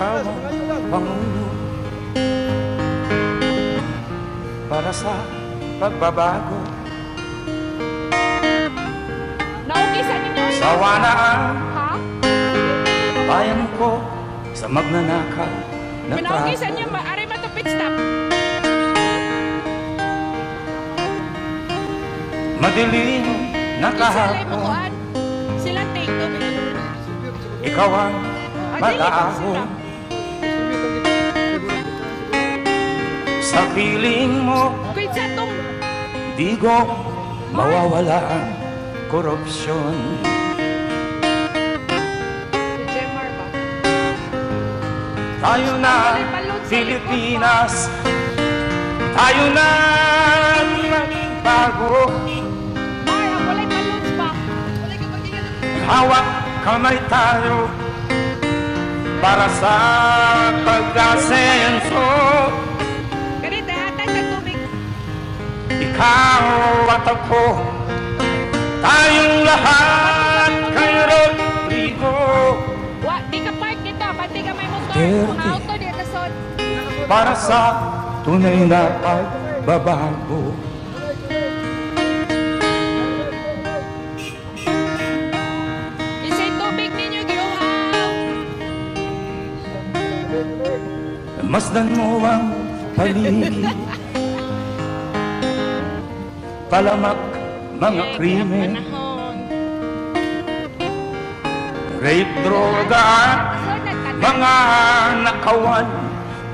ikaw ang pangulo para sa pagbabago. Yun? Sawa na ang Ha? bayan ko sa magnanakaw na Pinaugisan trato. niyo, ma- aray matupit stop. Madilim na Isalay mo kahapon, kuan. Sila take to. ikaw ang Adili, mag-aahon. Sa piling mo, di ko mawawala ang korupsyon. Tayo na, Pilipinas, tayo na magbago. Hawak kamay tayo para sa pag-asenso. Ikaw at ako, tayong lahat kay Rodrigo. Wa, di ka park dito. Pati ka may motor. Dirty. Mga auto di ka sod. Para sa tunay na pagbabago. Masdan mo ang paligid Palamak mga krimen. Rape, droga at mga nakawan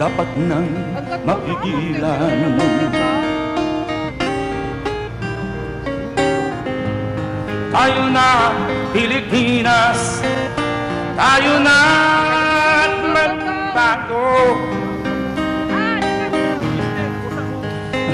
Dapat nang mapigilan Tayo na Pilipinas. Tayo na at magbago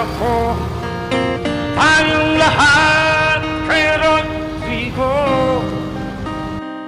at ako, tayong lahat